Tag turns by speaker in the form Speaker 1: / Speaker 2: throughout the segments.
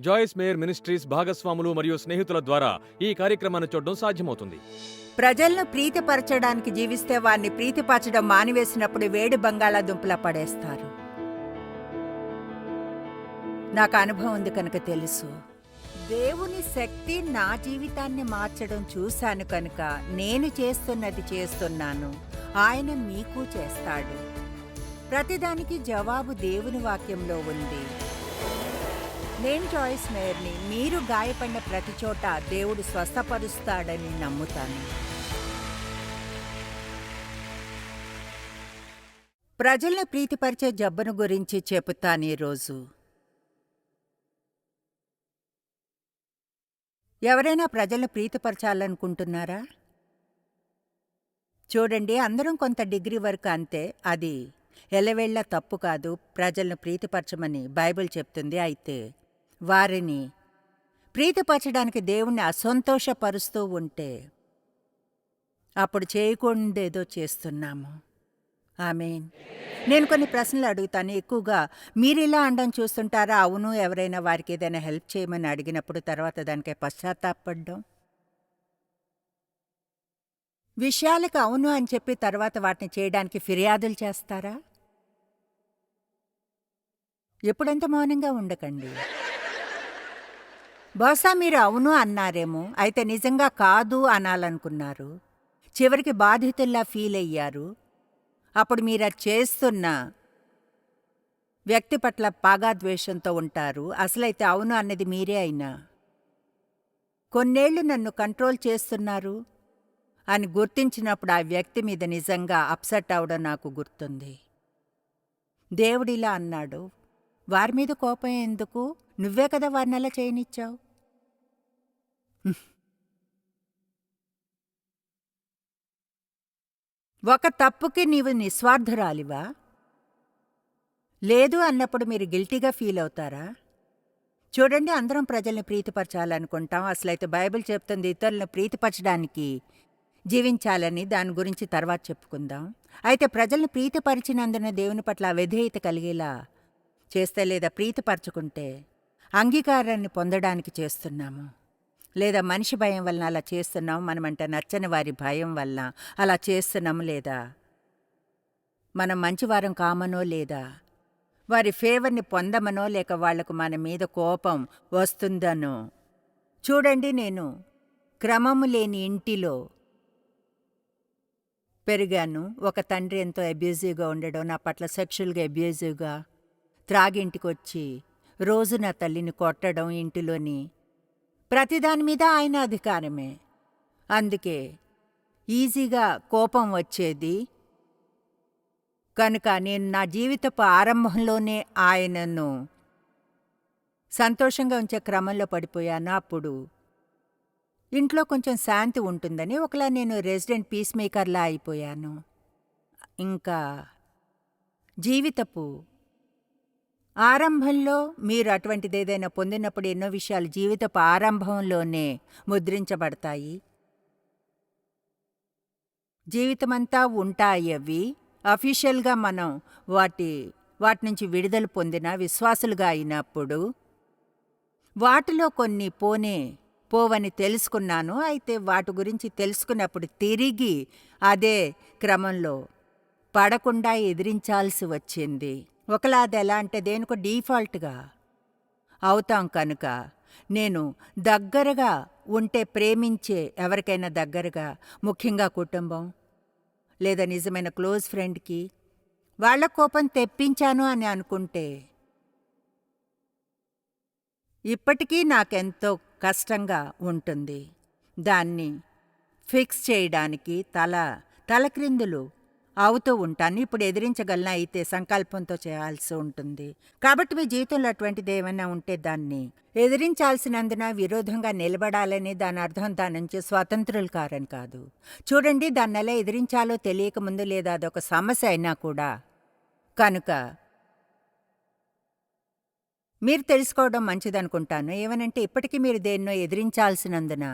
Speaker 1: జాయిస్ mayor ministries భాగస్వాములు మరియు స్నేహితుల ద్వారా ఈ కార్యక్రమాన్ని చూడడం సాధ్యమవుతుంది.
Speaker 2: ప్రజలను ప్రీతిపరచడానికి జీవిస్తే వారిని ప్రీతిపరచడం మానివేసినప్పుడు వేడి బంగాళాదుంపలా పడేస్తారు. నాకు అనుభవం ఉంది కనుక తెలుసు. దేవుని శక్తి నా జీవితాన్ని మార్చడం చూశాను కనుక నేను చేస్తున్నది చేస్తున్నాను. ఆయన మీకు చేస్తాడు. ప్రతిదానికి జవాబు దేవుని వాక్యంలో ఉంది. నేను చాయిస్ మేయర్ని మీరు గాయపడిన ప్రతి చోట దేవుడు స్వస్థపరుస్తాడని నమ్ముతాను. ప్రజల్ని ప్రీతిపరిచే జబ్బును గురించి చెబుతాను ఈరోజు. ఎవరైనా ప్రజలను ప్రీతిపరచాలనుకుంటున్నారా? చూడండి అందరం కొంత డిగ్రీ వరకు అంతే. అది ఎలవేళ్ళ తప్పు కాదు. ప్రజలను ప్రీతిపరచమని బైబిల్ చెప్తుంది. అయితే వారిని ప్రీతిపరచడానికి దేవుణ్ణి అసంతోషపరుస్తూ ఉంటే అప్పుడు చేయకుండేదో చేస్తున్నాము. ఆమెన్. నేను కొన్ని ప్రశ్నలు అడుగుతాను. ఎక్కువగా మీరు ఇలా అనడం చూస్తుంటారా? అవును ఎవరైనా వారికి ఏదైనా హెల్ప్ చేయమని అడిగినప్పుడు తర్వాత దానికై పశ్చాత్తాపడ్డం. విషయాలకు అవును అని చెప్పి తర్వాత వాటిని చేయడానికి ఫిర్యాదులు చేస్తారా? ఎప్పుడంత మౌనంగా ఉండకండి. బహుశా మీరు అవును అన్నారేమో. అయితే నిజంగా కాదు అనాలనుకున్నారు. చివరికి బాధితుల్లా ఫీల్ అయ్యారు. అప్పుడు మీరు అది చేస్తున్న వ్యక్తి పట్ల పాగాద్వేషంతో ఉంటారు. అసలైతే అవును అన్నది మీరే అయినా. కొన్నేళ్ళు నన్ను కంట్రోల్ చేస్తున్నారు అని గుర్తించినప్పుడు ఆ వ్యక్తి మీద నిజంగా అప్సెట్ అవడం నాకు గుర్తుంది. దేవుడిలా అన్నాడు. వారి మీద కోపం ఎందుకు? నువ్వే కదా వారినలా చేయనిచ్చావు? ఒక తప్పుకి నీవు నిస్వార్థురాలివా? లేదు అన్నప్పుడు మీరు గిల్టీగా ఫీల్ అవుతారా? చూడండి అందరం ప్రజల్ని ప్రీతిపరచాలనుకుంటాం. అసలైతే బైబిల్ చెప్తుంది ఇతరులను ప్రీతిపరచడానికి జీవించాలని దాని గురించి తర్వాత చెప్పుకుందాం. అయితే ప్రజల్ని ప్రీతిపరిచినందున దేవుని పట్ల విధేయత కలిగేలా చేస్తే లేదా ప్రీతిపరచుకుంటే అంగీకారాన్ని పొందడానికి చేస్తున్నాము. లేదా మనిషి భయం వలన అలా చేస్తున్నాం మనమంటే నచ్చని వారి భయం వలన అలా చేస్తున్నాము లేదా? మనం మంచివారం కామనో లేదా? వారి ఫేవర్ని పొందమనో లేక వాళ్ళకు మన మీద కోపం వస్తుందనో? చూడండి నేను క్రమము లేని ఇంటిలో పెరిగాను. ఒక తండ్రి ఎంతో అబ్యూజివ్గా ఉండడం నా పట్ల సెక్షువల్గా అబ్యూజివ్గా త్రాగింటికొచ్చి రోజు నా తల్లిని కొట్టడం ఇంటిలోని ప్రతిదాని మీద ఆయన అధికారమే. అందుకే ఈజీగా కోపం వచ్చేది. కనుక నేను నా జీవితపు ఆరంభంలోనే ఆయనను సంతోషంగా ఉంచే క్రమంలో పడిపోయాను. అప్పుడు ఇంట్లో కొంచెం శాంతి ఉంటుందని ఒకలా నేను రెసిడెంట్ పీస్ మేకర్లా అయిపోయాను. ఇంకా జీవితపు ఆరంభంలో మీరు అటువంటిది ఏదైనా పొందినప్పుడు ఎన్నో విషయాలు జీవితపు ఆరంభంలోనే ముద్రించబడతాయి. జీవితమంతా ఉంటాయి అవి. అఫీషియల్గా మనం వాటి వాటి నుంచి విడుదల పొందిన విశ్వాసులుగా అయినప్పుడు వాటిలో కొన్ని పోనే పోవని తెలుసుకున్నాను. అయితే వాటి గురించి తెలుసుకున్నప్పుడు తిరిగి అదే క్రమంలో పడకుండా ఎదిరించాల్సి వచ్చింది. ఒకలా అది ఎలా అంటే దేనికో డీఫాల్ట్గా అవుతాం కనుక నేను దగ్గరగా ఉంటే ప్రేమించే ఎవరికైనా దగ్గరగా ముఖ్యంగా కుటుంబం లేదా నిజమైన క్లోజ్ ఫ్రెండ్కి వాళ్ళ కోపం తెప్పించాను అని అనుకుంటే ఇప్పటికీ నాకెంతో కష్టంగా ఉంటుంది. దాన్ని ఫిక్స్ చేయడానికి తల తలక్రిందులు అవుతూ ఉంటాను. ఇప్పుడు ఎదిరించగలనా? అయితే సంకల్పంతో చేయాల్సి ఉంటుంది. కాబట్టి మీ జీవితంలో అటువంటిది ఏమైనా ఉంటే దాన్ని ఎదిరించాల్సినందున విరోధంగా నిలబడాలని దాని అర్థం దాని నుంచి స్వతంత్రులు కారని కాదు. చూడండి దాన్ని ఎలా ఎదిరించాలో తెలియకముందు లేదా అదొక సమస్య అయినా కూడా. కనుక మీరు తెలుసుకోవడం మంచిదనుకుంటాను. ఏమనంటే ఇప్పటికీ మీరు దేన్నో ఎదిరించాల్సినందున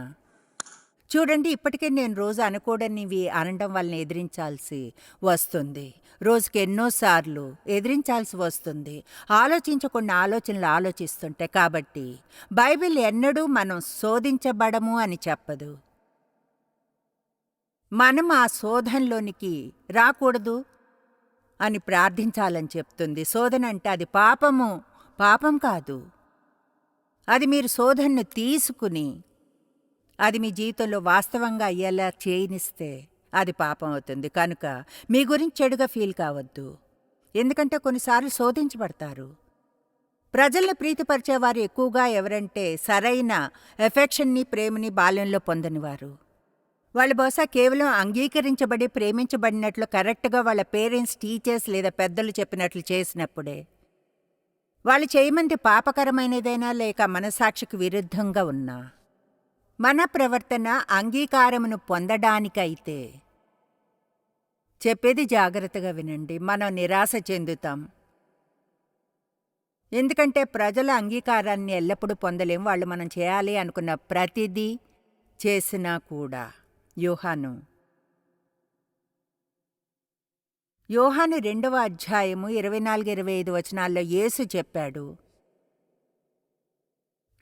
Speaker 2: చూడండి ఇప్పటికే నేను రోజు అనుకోడనివి అనడం వలన ఎదిరించాల్సి వస్తుంది. రోజుకి ఎన్నోసార్లు ఎదిరించాల్సి వస్తుంది. ఆలోచించకుండా ఆలోచనలు ఆలోచిస్తుంటే కాబట్టి బైబిల్ ఎన్నడూ మనం శోధించబడము అని చెప్పదు. మనం ఆ శోధనలోనికి రాకూడదు అని ప్రార్థించాలని చెప్తుంది. శోధన అంటే అది పాపము పాపం కాదు. అది మీరు శోధనను తీసుకుని అది మీ జీవితంలో వాస్తవంగా అయ్యేలా చేయనిస్తే అది పాపం అవుతుంది. కనుక మీ గురించి చెడుగా ఫీల్ కావద్దు. ఎందుకంటే కొన్నిసార్లు శోధించబడతారు. ప్రజల్ని ప్రీతిపరిచేవారు ఎక్కువగా ఎవరంటే సరైన ఎఫెక్షన్ని ప్రేమని బాల్యంలో పొందనివారు. వాళ్ళు బహుశా కేవలం అంగీకరించబడి ప్రేమించబడినట్లు కరెక్ట్గా వాళ్ళ పేరెంట్స్ టీచర్స్ లేదా పెద్దలు చెప్పినట్లు చేసినప్పుడే. వాళ్ళు చేయమంది పాపకరమైనదైనా లేక మనసాక్షికి విరుద్ధంగా ఉన్నా. మన ప్రవర్తన అంగీకారమును పొందడానికైతే. చెప్పేది జాగ్రత్తగా వినండి. మనం నిరాశ చెందుతాం. ఎందుకంటే ప్రజల అంగీకారాన్ని ఎల్లప్పుడూ పొందలేం. వాళ్ళు మనం చేయాలి అనుకున్న ప్రతిదీ చేసినా కూడా. యోహాను. యోహాను రెండవ అధ్యాయము ఇరవై నాలుగు ఇరవై ఐదు వచనాల్లో యేసు చెప్పాడు.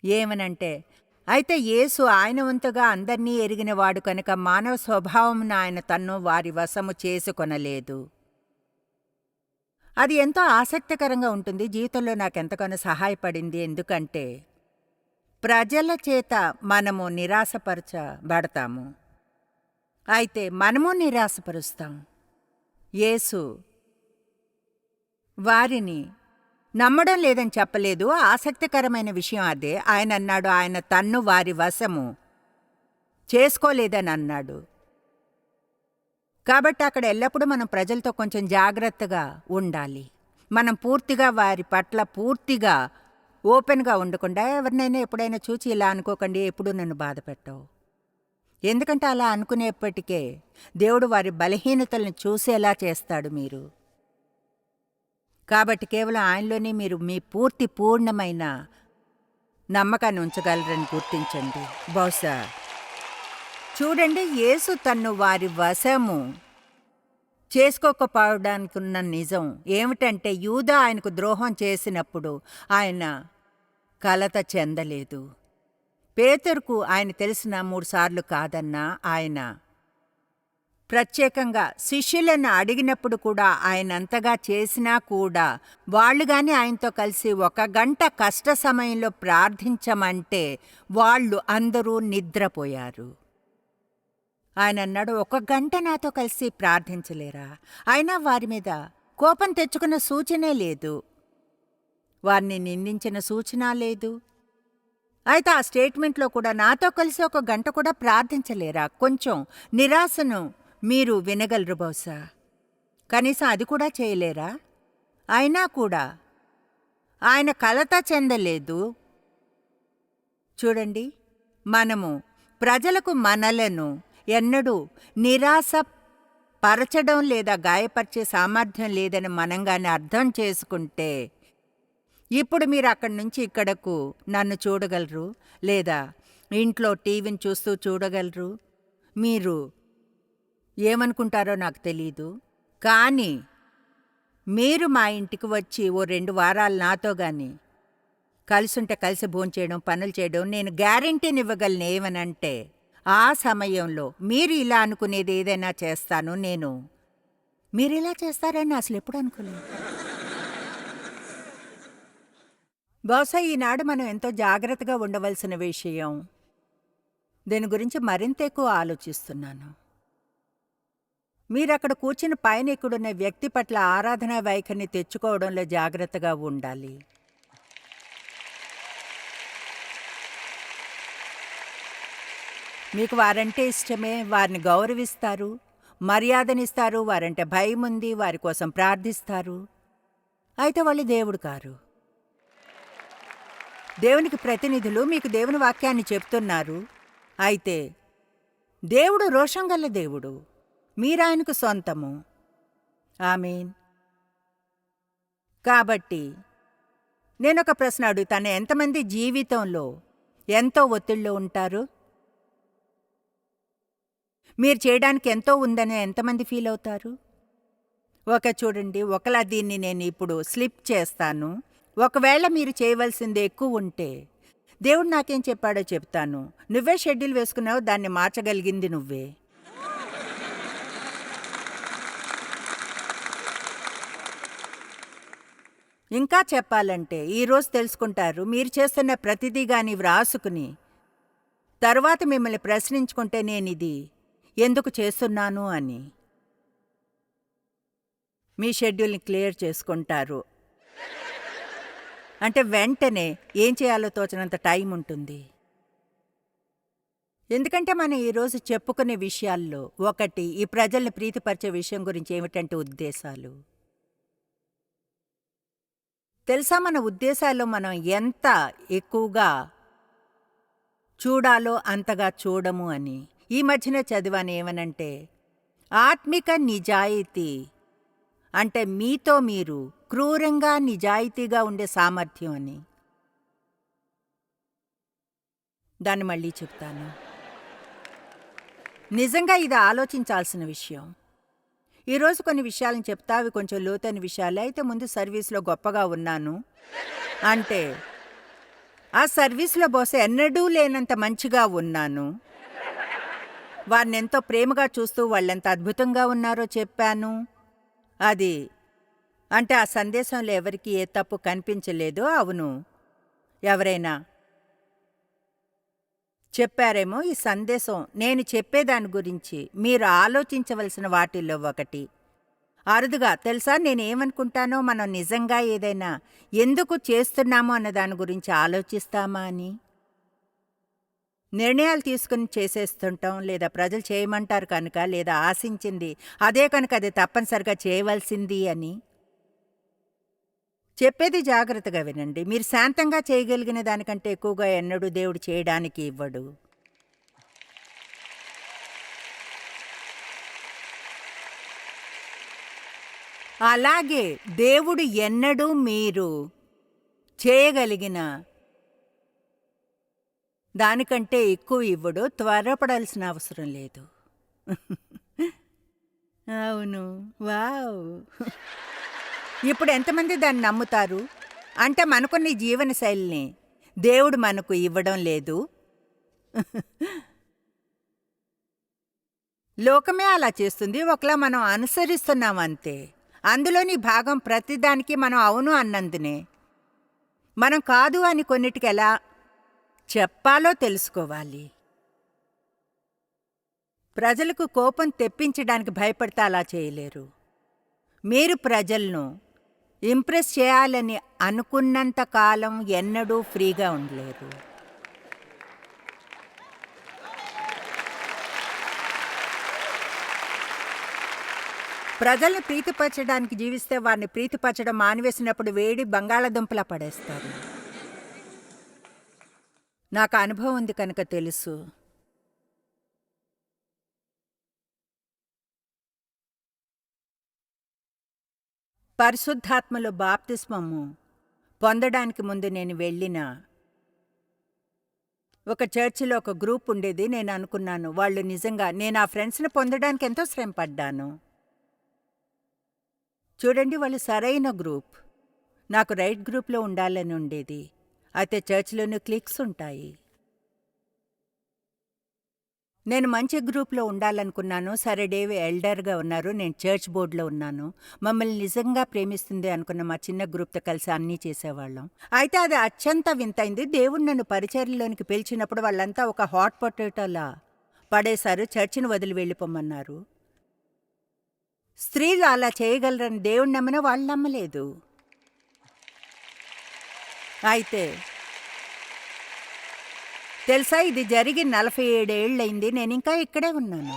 Speaker 2: ఏమనంటే అయితే యేసు ఆయన వంతుగా అందర్నీ ఎరిగినవాడు కనుక మానవ స్వభావమును ఆయన తన్ను వారి వశము చేసుకొనలేదు. అది ఎంతో ఆసక్తికరంగా ఉంటుంది. జీవితంలో నాకెంతగానో సహాయపడింది. ఎందుకంటే ప్రజల చేత మనము నిరాశపరచబడతాము. అయితే మనము నిరాశపరుస్తాం. యేసు వారిని నమ్మడం లేదని చెప్పలేదు. ఆసక్తికరమైన విషయం అదే. ఆయన అన్నాడు ఆయన తన్ను వారి వశము చేసుకోలేదని అన్నాడు. కాబట్టి అక్కడ ఎల్లప్పుడూ మనం ప్రజలతో కొంచెం జాగ్రత్తగా ఉండాలి. మనం పూర్తిగా వారి పట్ల పూర్తిగా ఓపెన్గా ఉండకుండా ఎవరినైనా ఎప్పుడైనా చూచి ఇలా అనుకోకండి ఎప్పుడు నన్ను బాధ పెట్టవు. ఎందుకంటే అలా అనుకునేప్పటికే దేవుడు వారి బలహీనతలను చూసేలా చేస్తాడు మీరు. కాబట్టి కేవలం ఆయనలోనే మీరు మీ పూర్తి పూర్ణమైన నమ్మకాన్ని ఉంచగలరని గుర్తించండి. బహుశా చూడండి యేసు తన్ను వారి వశము చేసుకోకపోవడానికి ఉన్న నిజం ఏమిటంటే యూదా ఆయనకు ద్రోహం చేసినప్పుడు ఆయన కలత చెందలేదు. పేతురుకు ఆయన తెలిసిన మూడుసార్లు కాదన్నా ఆయన ప్రత్యేకంగా శిష్యులను అడిగినప్పుడు కూడా ఆయన అంతగా చేసినా కూడా వాళ్ళు కానీ ఆయనతో కలిసి ఒక గంట కష్ట సమయంలో ప్రార్థించమంటే వాళ్ళు అందరూ నిద్రపోయారు. ఆయన అన్నాడు ఒక గంట నాతో కలిసి ప్రార్థించలేరా? అయినా వారి మీద కోపం తెచ్చుకున్న సూచనే లేదు. వారిని నిందించిన సూచన లేదు. అయితే ఆ స్టేట్మెంట్లో కూడా నాతో కలిసి ఒక గంట కూడా ప్రార్థించలేరా? కొంచెం నిరాశను మీరు వినగలరు బహుశా. కనీసం అది కూడా చేయలేరా? అయినా కూడా. ఆయన కలత చెందలేదు. చూడండి మనము ప్రజలకు మనలను ఎన్నడూ నిరాశ పరచడం లేదా గాయపరిచే సామర్థ్యం లేదని మనంగానే అర్థం చేసుకుంటే ఇప్పుడు మీరు అక్కడి నుంచి ఇక్కడకు నన్ను చూడగలరు లేదా ఇంట్లో టీవీని చూస్తూ చూడగలరు? మీరు ఏమనుకుంటారో నాకు తెలీదు. కానీ మీరు మా ఇంటికి వచ్చి ఓ రెండు వారాలు నాతో గాని కలిసుంటే కలిసి భోంచేయడం పనులు చేయడం నేను గ్యారంటీనివ్వగలను ఏమనంటే ఆ సమయంలో మీరు ఇలా అనుకునేది ఏదైనా చేస్తాను నేను. మీరు ఇలా చేస్తారని అసలు ఎప్పుడు అనుకోలేదు. బహుశా ఈనాడు మనం ఎంతో జాగ్రత్తగా ఉండవలసిన విషయం. దీని గురించి మరింత ఎక్కువ ఆలోచిస్తున్నాను. మీరు అక్కడ కూర్చుని పైన వ్యక్తి పట్ల ఆరాధనా వైఖరిని తెచ్చుకోవడంలో జాగ్రత్తగా ఉండాలి. మీకు వారంటే ఇష్టమే వారిని గౌరవిస్తారు మర్యాదనిస్తారు వారంటే భయం ఉంది వారి కోసం ప్రార్థిస్తారు. అయితే వాళ్ళు దేవుడు కారు. దేవునికి ప్రతినిధులు మీకు దేవుని వాక్యాన్ని చెప్తున్నారు. అయితే దేవుడు రోషం గల దేవుడు. మీరాయనకు సొంతము. ఆమెన్. కాబట్టి నేనొక ప్రశ్న అడుగుతాను. ఎంతమంది జీవితంలో ఎంతో ఒత్తిడిలో ఉంటారు? మీరు చేయడానికి ఎంతో ఉందని ఎంతమంది ఫీల్ అవుతారు? ఒక చూడండి ఒకలా దీన్ని నేను ఇప్పుడు స్లిప్ చేస్తాను. ఒకవేళ మీరు చేయవలసింది ఎక్కువ ఉంటే దేవుడు నాకేం చెప్పాడో చెప్తాను. నువ్వే షెడ్యూల్ వేసుకున్నావు దాన్ని మార్చగలిగింది నువ్వే. ఇంకా చెప్పాలంటే ఈరోజు తెలుసుకుంటారు మీరు చేస్తున్న ప్రతిదీ గాని వ్రాసుకుని. తర్వాత మిమ్మల్ని ప్రశ్నించుకుంటే నేనిది ఎందుకు చేస్తున్నాను అని. మీ షెడ్యూల్ని క్లియర్ చేసుకుంటారు. అంటే వెంటనే ఏం చేయాలో తోచినంత టైం ఉంటుంది. ఎందుకంటే మనం ఈరోజు చెప్పుకునే విషయాల్లో ఒకటి ఈ ప్రజల్ని ప్రీతిపరిచే విషయం గురించి ఏమిటంటే ఉద్దేశాలు. తెలుసా మన ఉద్దేశాల్లో మనం ఎంత ఎక్కువగా చూడాలో అంతగా చూడము అని? ఈ మధ్యన చదివాను ఏమనంటే ఆత్మిక నిజాయితీ అంటే మీతో మీరు క్రూరంగా నిజాయితీగా ఉండే సామర్థ్యం అని. దాన్ని మళ్ళీ చెప్తాను. నిజంగా ఇది ఆలోచించాల్సిన విషయం. ఈరోజు కొన్ని విషయాలను చెప్తా అవి కొంచెం లోతైన విషయాలే. అయితే ముందు సర్వీస్లో గొప్పగా ఉన్నాను. అంటే ఆ సర్వీస్లో బహుశా ఎన్నడూ లేనంత మంచిగా ఉన్నాను. వారిని ఎంతో ప్రేమగా చూస్తూ వాళ్ళెంత అద్భుతంగా ఉన్నారో చెప్పాను. అది అంటే ఆ సందేశంలో ఎవరికి ఏ తప్పు కనిపించలేదో అవును. ఎవరైనా చెప్పారేమో ఈ సందేశం. నేను చెప్పేదాని గురించి మీరు ఆలోచించవలసిన వాటిల్లో ఒకటి. అరుదుగా తెలుసా నేను ఏమనుకుంటానో మనం నిజంగా ఏదైనా ఎందుకు చేస్తున్నామో అన్న దాని గురించి ఆలోచిస్తామా అని? నిర్ణయాలు తీసుకుని చేసేస్తుంటాం లేదా ప్రజలు చేయమంటారు కనుక లేదా ఆశించింది అదే కనుక అది తప్పనిసరిగా చేయవలసింది అని? చెప్పేది జాగ్రత్తగా వినండి. మీరు శాంతంగా చేయగలిగిన దానికంటే ఎక్కువగా ఎన్నడూ దేవుడు చేయడానికి ఇవ్వడు. అలాగే దేవుడు ఎన్నడూ మీరు చేయగలిగిన దానికంటే ఎక్కువ ఇవ్వడు. త్వరపడాల్సిన అవసరం లేదు. అవును. వావ్. ఇప్పుడు ఎంతమంది దాన్ని నమ్ముతారు? అంటే మనకున్న ఈ జీవన శైలిని దేవుడు మనకు ఇవ్వడం లేదు. లోకమే అలా చేస్తుంది. ఒకలా మనం అనుసరిస్తున్నాం అంతే. అందులోని భాగం ప్రతిదానికి మనం అవును అన్నందునే. మనం కాదు అని కొన్నిటికి ఎలా చెప్పాలో తెలుసుకోవాలి. ప్రజలకు కోపం తెప్పించడానికి భయపడితే అలా చేయలేరు. మీరు ప్రజలను ఇంప్రెస్ చేయాలని అనుకున్నంత కాలం ఎన్నడూ ఫ్రీగా ఉండలేరు ప్రజల్ని ప్రీతిపరచడానికి జీవిస్తే వారిని ప్రీతిపరచడం మానివేసినప్పుడు వేడి బంగాళదుంపలా పడేస్తారు. నాకు అనుభవం ఉంది కనుక తెలుసు. పరిశుద్ధాత్మలో బాప్తిస్మము పొందడానికి ముందు నేను వెళ్ళిన ఒక చర్చిలో ఒక గ్రూప్ ఉండేది నేను అనుకున్నాను వాళ్ళు నిజంగా నేను ఆ ఫ్రెండ్స్ని పొందడానికి ఎంతో శ్రమ పడ్డాను చూడండి వాళ్ళు సరైన గ్రూప్. నాకు రైట్ గ్రూప్లో ఉండాలని ఉండేది. అయితే చర్చ్లోనూ క్లిక్స్ ఉంటాయి. నేను మంచి గ్రూప్లో ఉండాలనుకున్నాను. సరే డేవి ఎల్డర్గా ఉన్నారు. నేను చర్చ్ బోర్డులో ఉన్నాను. మమ్మల్ని నిజంగా ప్రేమిస్తుంది అనుకున్న మా చిన్న గ్రూప్తో కలిసి అన్నీ చేసేవాళ్ళం. అయితే అది అత్యంత వింతైంది. దేవుడు నన్ను పరిచర్యలోనికి పిలిచినప్పుడు వాళ్ళంతా ఒక హాట్ పొటాటోలా పడేశారు. చర్చిని వదిలి వెళ్ళిపోమన్నారు. స్త్రీలు అలా చేయగలరని దేవుడు నమ్మిన వాళ్ళు నమ్మలేదు. అయితే తెలుసా ఇది జరిగి నలభై ఏడేళ్ళయింది. నేను ఇంకా ఇక్కడే ఉన్నాను.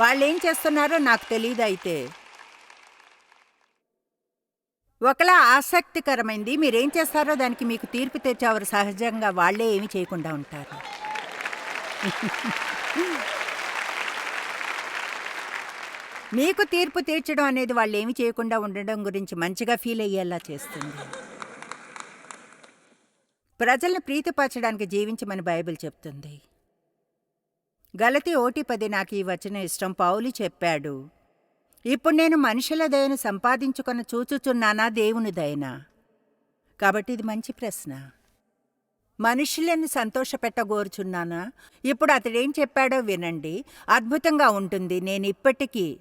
Speaker 2: వాళ్ళు ఏం చేస్తున్నారో నాకు తెలియదు అయితే. ఒకలా ఆసక్తికరమైంది. మీరేం చేస్తారో దానికి మీకు తీర్పు తెచ్చేవారు సహజంగా వాళ్ళే ఏమి చేయకుండా ఉంటారు. మీకు తీర్పు తీర్చడం అనేది వాళ్ళు ఏమి చేయకుండా ఉండడం గురించి మంచిగా ఫీల్ అయ్యేలా చేస్తుంది. ప్రజలను ప్రీతిపరచడానికి జీవించమని బైబిల్ చెప్తుంది. గలతి ఓటి పది నాకు ఈ వచనం ఇష్టం. పౌలు చెప్పాడు ఇప్పుడు నేను మనుషుల దయను సంపాదించుకొని చూచుచున్నానా? దేవుని దయనా? కాబట్టి ఇది మంచి ప్రశ్న. మనుషులను సంతోషపెట్టగోరుచున్నానా? ఇప్పుడు అతడేం చెప్పాడో వినండి. అద్భుతంగా ఉంటుంది. నేను ఇప్పటికీ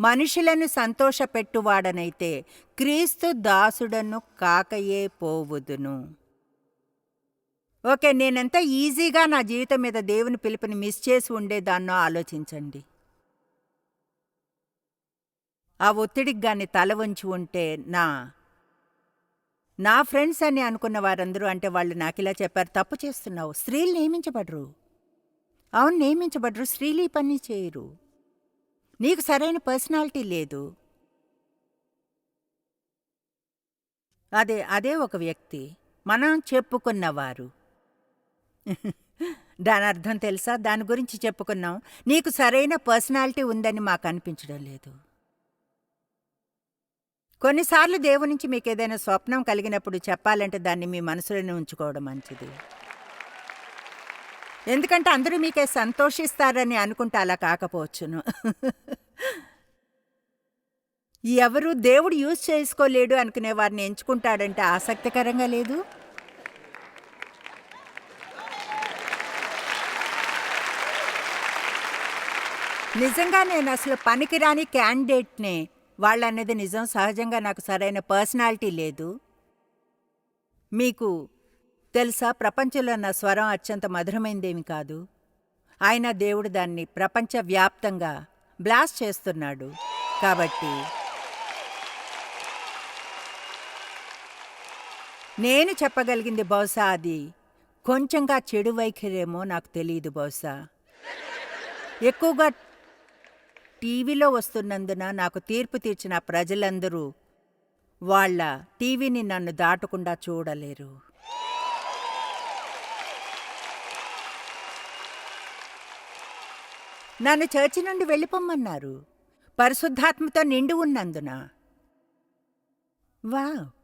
Speaker 2: మనుషులను సంతోషపెట్టువాడనైతే క్రీస్తు దాసుడను కాకయే పోవుదును. ఓకే నేనెంత ఈజీగా నా జీవితం మీద దేవుని పిలుపుని మిస్ చేసి ఉండేదాన్నో ఆలోచించండి. ఆ ఒత్తిడికి గాని తల వంచి ఉంటే నా నా ఫ్రెండ్స్ అని అనుకున్న వారందరూ అంటే వాళ్ళు నాకు ఇలా చెప్పారు తప్పు చేస్తున్నావు స్త్రీలు నియమించబడరు. అవును నియమించబడరు స్త్రీలు ఈ పని చేయరు. నీకు సరైన పర్సనాలిటీ లేదు. అదే అదే ఒక వ్యక్తి మనం చెప్పుకున్నవారు. దాని అర్థం తెలుసా? దాని గురించి చెప్పుకున్నాం. నీకు సరైన పర్సనాలిటీ ఉందని మాకు అనిపించడం లేదు. కొన్నిసార్లు దేవుడి నుంచి మీకు ఏదైనా స్వప్నం కలిగినప్పుడు చెప్పాలంటే దాన్ని మీ మనసులోనే ఉంచుకోవడం మంచిది. ఎందుకంటే అందరూ మీకే సంతోషిస్తారని అనుకుంటే అలా కాకపోవచ్చును. ఎవరు దేవుడు యూజ్ చేసుకోలేడు అనుకునే వారిని ఎంచుకుంటాడంటే ఆసక్తికరంగా లేదు? నిజంగా నేను అసలు పనికిరాని క్యాండిడేట్నే. వాళ్ళన్నది నిజం సహజంగా నాకు సరైన పర్సనాలిటీ లేదు. మీకు తెలుసా ప్రపంచంలో నా స్వరం అత్యంత మధురమైందేమి కాదు. ఆయన దేవుడు దాన్ని ప్రపంచవ్యాప్తంగా బ్లాస్ట్ చేస్తున్నాడు. కాబట్టి నేను చెప్పగలిగింది బహుశా అది కొంచెంగా చెడు వైఖరేమో నాకు తెలియదు బహుశా. ఎక్కువగా టీవీలో వస్తున్నందున నాకు తీర్పు తీర్చిన ప్రజలందరూ వాళ్ళ టీవీని నన్ను దాటకుండా చూడలేరు. నన్ను చర్చి నుండి వెళ్ళిపోమ్మన్నారు. పరిశుద్ధాత్మతో నిండి ఉన్నందున. వావ్!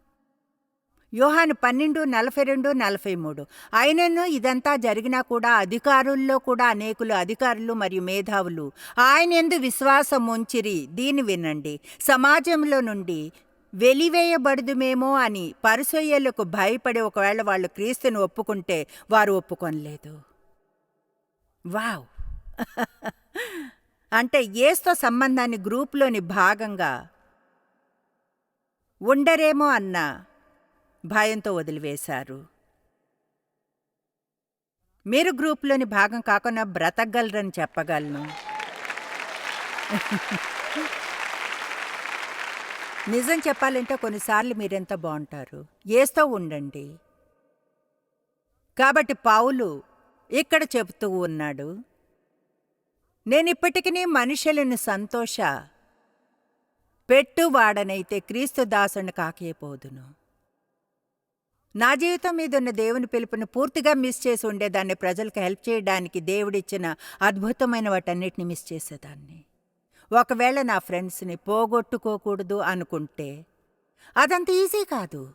Speaker 2: యోహాను పన్నెండు నలభై రెండు నలభై మూడు. ఆయనను ఇదంతా జరిగినా కూడా అధికారుల్లో కూడా అనేకులు అధికారులు మరియు మేధావులు ఆయన ఎందు విశ్వాసం ఉంచిరి. దీని వినండి. సమాజంలో నుండి వెలివేయబడుదుమేమో అని పరిసయ్యలకు భయపడి ఒకవేళ వాళ్ళు క్రీస్తుని ఒప్పుకుంటే వారు ఒప్పుకొనలేదు. వావ్! అంటే ఏస్తో సంబంధాన్ని గ్రూప్లోని భాగంగా ఉండరేమో అన్న. భయంతో వదిలివేశారు. మీరు గ్రూప్లోని భాగం కాకుండా బ్రతకగలరని చెప్పగలను. నిజం చెప్పాలంటే కొన్నిసార్లు మీరెంత బాగుంటారు? ఏస్తో ఉండండి. కాబట్టి పావులు ఇక్కడ చెబుతూ ఉన్నాడు నేనిప్పటికీ మనుషులను సంతోష పెట్టువాడనైతే క్రీస్తు దాసుని కాకేపోదును నా జీవితం మీద ఉన్న దేవుని పిలుపుని పూర్తిగా మిస్ చేసి ఉండేదాన్ని ప్రజలకు హెల్ప్ చేయడానికి దేవుడిచ్చిన అద్భుతమైన వాటన్నిటిని మిస్ చేసేదాన్ని. ఒకవేళ నా ఫ్రెండ్స్ని పోగొట్టుకోకూడదు అనుకుంటే అదంత ఈజీ కాదు.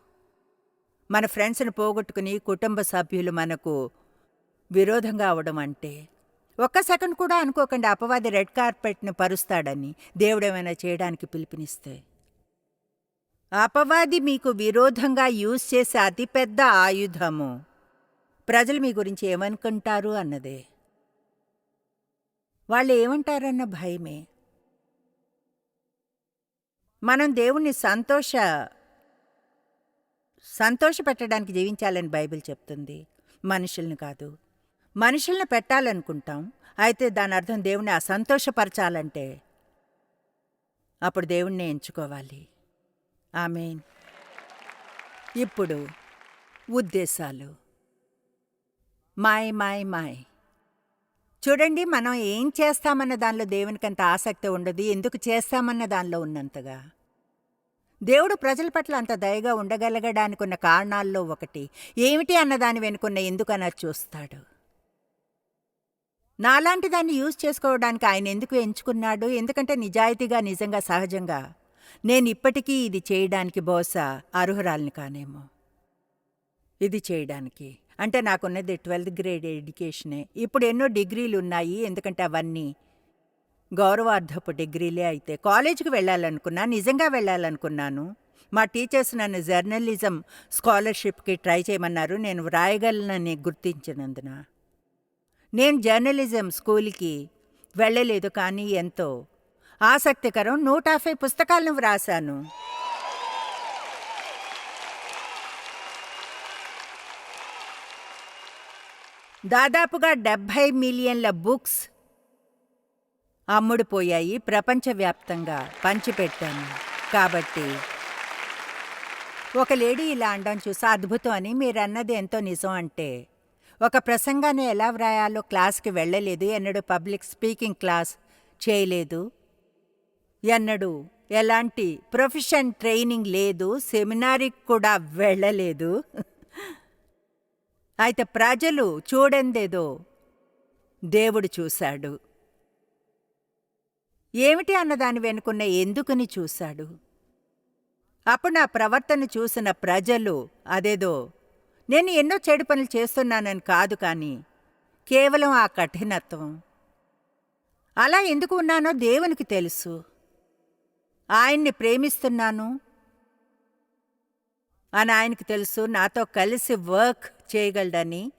Speaker 2: మన ఫ్రెండ్స్ని పోగొట్టుకుని కుటుంబ సభ్యులు మనకు విరోధంగా అవడం అంటే ఒక్క సెకండ్ కూడా అనుకోకుండా అపవాది రెడ్ కార్పెట్ని పరుస్తాడని దేవుడేమైనా చేయడానికి పిలుపునిస్తే. అపవాది మీకు విరోధంగా యూజ్ చేసే అతిపెద్ద ఆయుధము. ప్రజలు మీ గురించి ఏమనుకుంటారు అన్నదే. వాళ్ళు ఏమంటారన్న భయమే. మనం దేవుణ్ణి సంతోష సంతోషపెట్టడానికి జీవించాలని బైబిల్ చెప్తుంది. మనుషుల్ని కాదు. మనుషుల్ని పెట్టాలనుకుంటాం. అయితే దాని అర్థం దేవుణ్ణి అసంతోషపరచాలంటే అప్పుడు దేవుణ్ణి ఎంచుకోవాలి. ఆమెన్. ఇప్పుడు ఉద్దేశాలు. మాయ్ మాయ్ మాయ్ చూడండి మనం ఏం చేస్తామన్న దానిలో దేవునికంత ఆసక్తి ఉండదు. ఎందుకు చేస్తామన్న దానిలో ఉన్నంతగా. దేవుడు ప్రజల పట్ల అంత దయగా ఉండగలగడానికి ఉన్న కారణాల్లో ఒకటి ఏమిటి అన్నదాని వెనుకున్న ఎందుకన్నా చూస్తాడు. నాలాంటి దాన్ని యూజ్ చేసుకోవడానికి ఆయన ఎందుకు ఎంచుకున్నాడు? ఎందుకంటే నిజాయితీగా నిజంగా సహజంగా నేను ఇప్పటికీ ఇది చేయడానికి బహుశా అర్హురాల్ని కానేమో. ఇది చేయడానికి. అంటే నాకున్నది ట్వెల్త్ గ్రేడ్ ఎడ్యుకేషనే. ఇప్పుడు ఎన్నో డిగ్రీలు ఉన్నాయి ఎందుకంటే అవన్నీ గౌరవార్థపు డిగ్రీలే అయితే. కాలేజీకి వెళ్ళాలనుకున్నా నిజంగా వెళ్ళాలనుకున్నాను. మా టీచర్స్ నన్ను జర్నలిజం స్కాలర్షిప్కి ట్రై చేయమన్నారు. నేను వ్రాయగలనని గుర్తించినందున. నేను జర్నలిజం స్కూల్కి వెళ్ళలేదు కానీ ఎంతో ఆసక్తికరం నూట యాభై పుస్తకాలను వ్రాశాను. దాదాపుగా డెబ్భై మిలియన్ల బుక్స్ అమ్ముడుపోయాయి ప్రపంచవ్యాప్తంగా. పంచిపెట్టాను. కాబట్టి ఒక లేడీ ఇలా అనడం చూసి అద్భుతం అని మీరన్నది ఎంతో నిజం అంటే ఒక ప్రసంగాన్ని ఎలా వ్రాయాలో క్లాస్కి వెళ్ళలేదు ఎన్నడూ పబ్లిక్ స్పీకింగ్ క్లాస్ చేయలేదు ఎన్నడూ ఎలాంటి ప్రొఫెషన్ ట్రైనింగ్ లేదు సెమినారికి కూడా వెళ్ళలేదు. అయితే ప్రజలు చూడందేదో దేవుడు చూశాడు. ఏమిటి అన్నదాని వెనుకున్న ఎందుకని చూశాడు? అప్పుడు నా ప్రవర్తన చూసిన ప్రజలు అదేదో నేను ఎన్నో చెడు పనులు చేస్తున్నానని కాదు కానీ కేవలం ఆ కఠినత్వం. అలా ఎందుకు ఉన్నానో దేవునికి తెలుసు. ఆయన్ని ప్రేమిస్తున్నాను. అని ఆయనకు తెలుసు నాతో కలిసి వర్క్ చేయగలడని.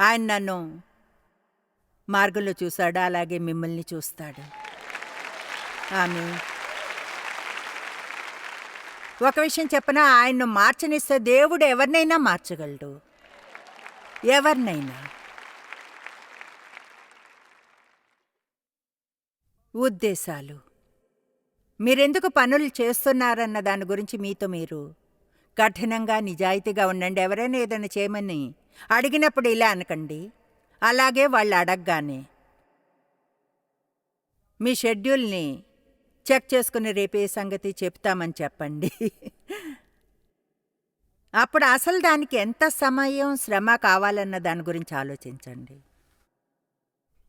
Speaker 2: ఆయన నన్ను మార్గంలో చూశాడు అలాగే మిమ్మల్ని చూస్తాడు. ఆమె ఒక విషయం చెప్పనా ఆయన్ను మార్చనిస్తే దేవుడు ఎవరినైనా మార్చగలడు. ఎవరినైనా. ఉద్దేశాలు. మీరెందుకు పనులు చేస్తున్నారన్న దాని గురించి మీతో మీరు కఠినంగా నిజాయితీగా ఉండండి. ఎవరైనా ఏదైనా చేయమని అడిగినప్పుడు ఇలా అనకండి. అలాగే వాళ్ళు అడగగానే మీ షెడ్యూల్ని చెక్ చేసుకుని రేపే సంగతి చెప్తామని చెప్పండి. అప్పుడు అసలు దానికి ఎంత సమయం శ్రమ కావాలన్న దాని గురించి ఆలోచించండి.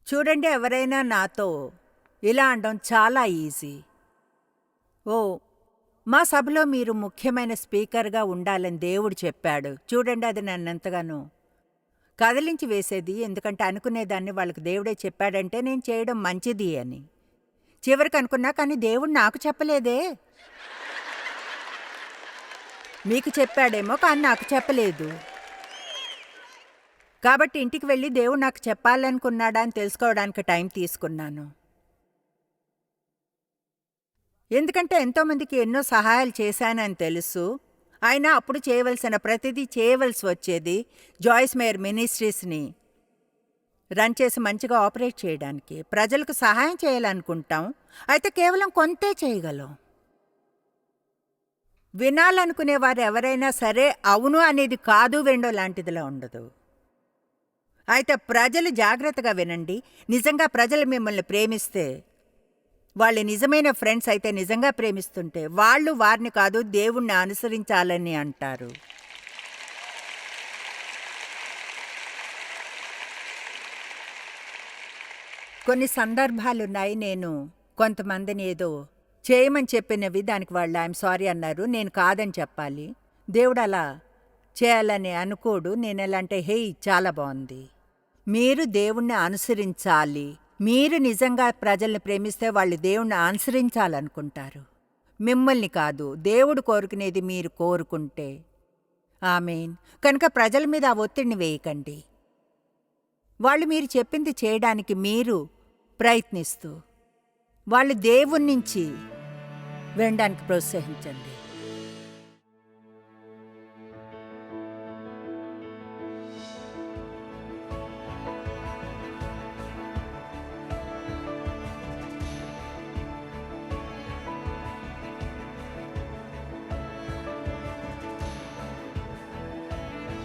Speaker 2: చూడండి ఎవరైనా నాతో ఇలా అనడం చాలా ఈజీ. ఓ మా సభలో మీరు ముఖ్యమైన స్పీకర్గా ఉండాలని దేవుడు చెప్పాడు. చూడండి అది నన్ను ఎంతగానో కదిలించి వేసేది ఎందుకంటే అనుకునేదాన్ని వాళ్ళకి దేవుడే చెప్పాడంటే నేను చేయడం మంచిది అని. చివరికి అనుకున్నా కానీ దేవుడు నాకు చెప్పలేదే. మీకు చెప్పాడేమో కానీ నాకు చెప్పలేదు. కాబట్టి ఇంటికి వెళ్ళి దేవుడు నాకు చెప్పాలనుకున్నాడా అని తెలుసుకోవడానికి టైం తీసుకున్నాను. ఎందుకంటే ఎంతోమందికి ఎన్నో సహాయాలు చేశానని తెలుసు. అయినా అప్పుడు చేయవలసిన ప్రతిదీ చేయవలసి వచ్చేది జాయిస్ మేయర్ మినిస్ట్రీస్ని. రన్ చేసి మంచిగా ఆపరేట్ చేయడానికి. ప్రజలకు సహాయం చేయాలనుకుంటాం. అయితే కేవలం కొంతే చేయగలం. వినాలనుకునే వారు ఎవరైనా సరే అవును అనేది కాదు వెండో లాంటిదిలా ఉండదు. అయితే ప్రజలు జాగ్రత్తగా వినండి. నిజంగా ప్రజలు మిమ్మల్ని ప్రేమిస్తే వాళ్ళు నిజమైన ఫ్రెండ్స్ అయితే నిజంగా ప్రేమిస్తుంటే వాళ్ళు వారిని కాదు దేవుణ్ణి అనుసరించాలని అంటారు. కొన్ని సందర్భాలున్నాయి నేను కొంతమందిని ఏదో చేయమని చెప్పినవి దానికి వాళ్ళు ఐఎమ్ సారీ అన్నారు. నేను కాదని చెప్పాలి. దేవుడు అలా చేయాలని అనుకోడు. నేను ఎలా అంటే హే చాలా బాగుంది. మీరు దేవుణ్ణి అనుసరించాలి. మీరు నిజంగా ప్రజల్ని ప్రేమిస్తే వాళ్ళు దేవుణ్ణి అనుసరించాలనుకుంటారు మిమ్మల్ని కాదు దేవుడు కోరుకునేది మీరు కోరుకుంటే. ఆమెన్. కనుక ప్రజల మీద ఆ ఒత్తిడిని వేయకండి. వాళ్ళు మీరు చెప్పింది చేయడానికి మీరు ప్రయత్నిస్తూ వాళ్ళు దేవుని నుంచి వినడానికి ప్రోత్సహించండి.